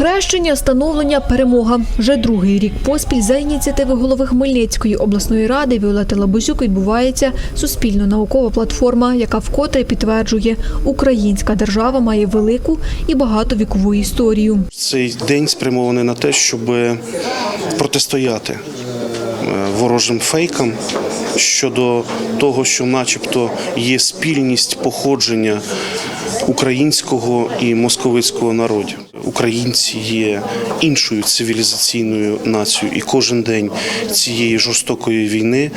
Хрещення, становлення, перемога. Вже другий рік поспіль за ініціативи голови Хмельницької обласної ради Віолети Лабузюк відбувається суспільно-наукова платформа, яка вкотре підтверджує, українська держава має велику і багатовікову історію. Цей день спрямований на те, щоб протистояти е, ворожим фейкам щодо того, що, начебто, є спільність походження українського і московицького народів. Українці є іншою цивілізаційною нацією, і кожен день цієї жорстокої війни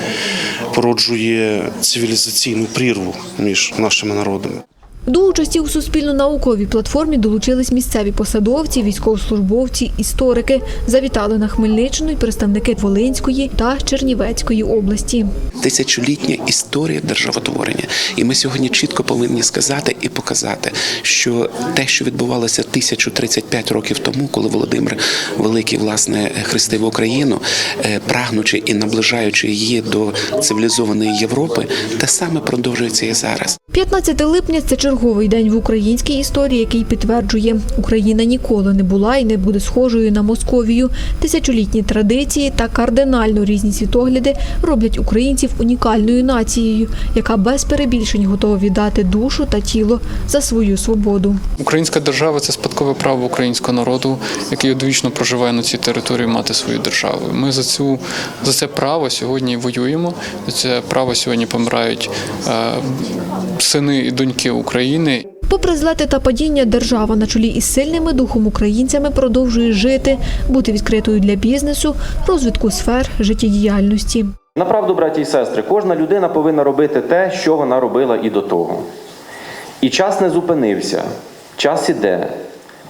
породжує цивілізаційну прірву між нашими народами. До участі у суспільно-науковій платформі долучились місцеві посадовці, військовослужбовці, історики. Завітали на Хмельниччину й представники Волинської та Чернівецької області. тисячолітня історія державотворення. І ми сьогодні чітко повинні сказати і показати, що те, що відбувалося 1035 років тому, коли Володимир Великий власне хрестив Україну, е, прагнучи і наближаючи її до цивілізованої Європи, те саме продовжується і зараз. 15 липня це черговий день в українській історії, який підтверджує, Україна ніколи не була і не буде схожою на Московію. Тисячолітні традиції та кардинально різні світогляди роблять українців унікальною нацією, яка без перебільшень готова віддати душу та тіло за свою свободу. Українська держава це спадкове право українського народу, який одвічно проживає на цій території, мати свою державу. Ми за цю за це право сьогодні воюємо. За це право сьогодні помирають е, сини і доньки України. Попри злети та падіння, держава на чолі із сильними духом українцями продовжує жити, бути відкритою для бізнесу, розвитку сфер життєдіяльності. Направду, браті і сестри, кожна людина повинна робити те, що вона робила і до того. І час не зупинився, час іде.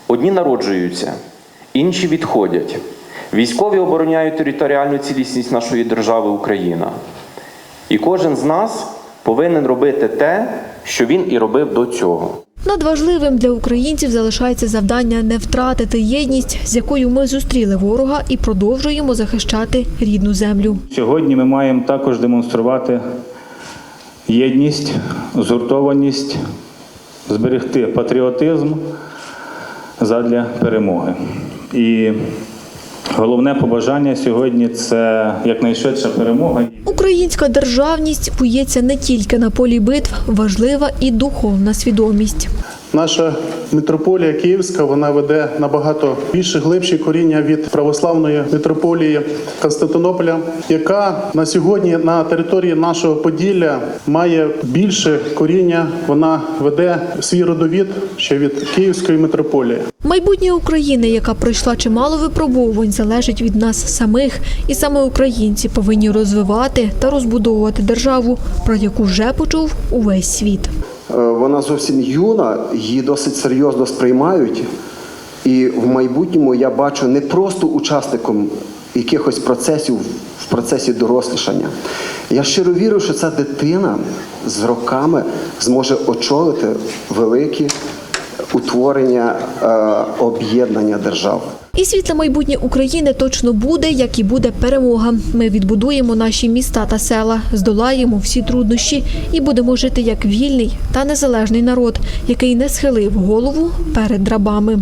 Одні народжуються, інші відходять. Військові обороняють територіальну цілісність нашої держави Україна. І кожен з нас повинен робити те, що він і робив до цього. Надважливим для українців залишається завдання не втратити єдність, з якою ми зустріли ворога і продовжуємо захищати рідну землю. Сьогодні ми маємо також демонструвати єдність, згуртованість, зберегти патріотизм задля перемоги. І головне побажання сьогодні це якнайшвидша перемога. Українська державність кується не тільки на полі битв, важлива і духовна свідомість. Наша митрополія Київська вона веде набагато більше глибші коріння від православної митрополії Константинополя, яка на сьогодні на території нашого Поділля має більше коріння. Вона веде свій родовід ще від Київської митрополії. Майбутнє України, яка пройшла чимало випробувань, залежить від нас самих, і саме українці повинні розвивати та розбудовувати державу, про яку вже почув увесь світ. Е, Вона зовсім юна, її досить серйозно сприймають. І в майбутньому я бачу не просто учасником якихось процесів в процесі дорослішання. Я щиро вірю, що ця дитина з роками зможе очолити великі утворення е, об'єднання держав. І світле майбутнє України точно буде, як і буде перемога. Ми відбудуємо наші міста та села, здолаємо всі труднощі і будемо жити як вільний та незалежний народ, який не схилив голову перед рабами.